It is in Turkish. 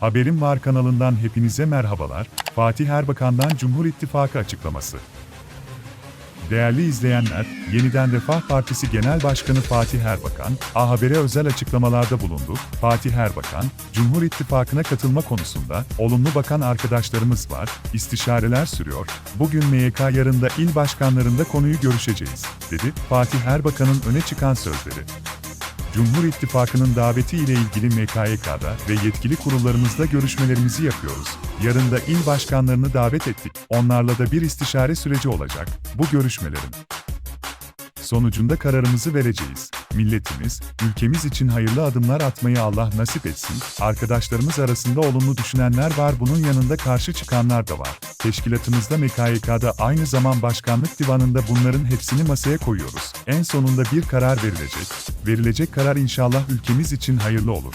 Haberim Var kanalından hepinize merhabalar. Fatih Erbakan'dan Cumhur İttifakı açıklaması. Değerli izleyenler, yeniden Refah Partisi Genel Başkanı Fatih Erbakan, A Haber'e özel açıklamalarda bulundu. Fatih Erbakan, Cumhur İttifakı'na katılma konusunda olumlu bakan arkadaşlarımız var, istişareler sürüyor. Bugün MYK yarında il başkanlarında konuyu görüşeceğiz, dedi. Fatih Erbakan'ın öne çıkan sözleri. Cumhur İttifakı'nın daveti ile ilgili MKYK'da ve yetkili kurullarımızda görüşmelerimizi yapıyoruz. Yarın da il başkanlarını davet ettik. Onlarla da bir istişare süreci olacak. Bu görüşmelerin sonucunda kararımızı vereceğiz. Milletimiz, ülkemiz için hayırlı adımlar atmayı Allah nasip etsin. Arkadaşlarımız arasında olumlu düşünenler var, bunun yanında karşı çıkanlar da var. Teşkilatımızda MKYK'da aynı zaman başkanlık divanında bunların hepsini masaya koyuyoruz. En sonunda bir karar verilecek. Verilecek karar inşallah ülkemiz için hayırlı olur.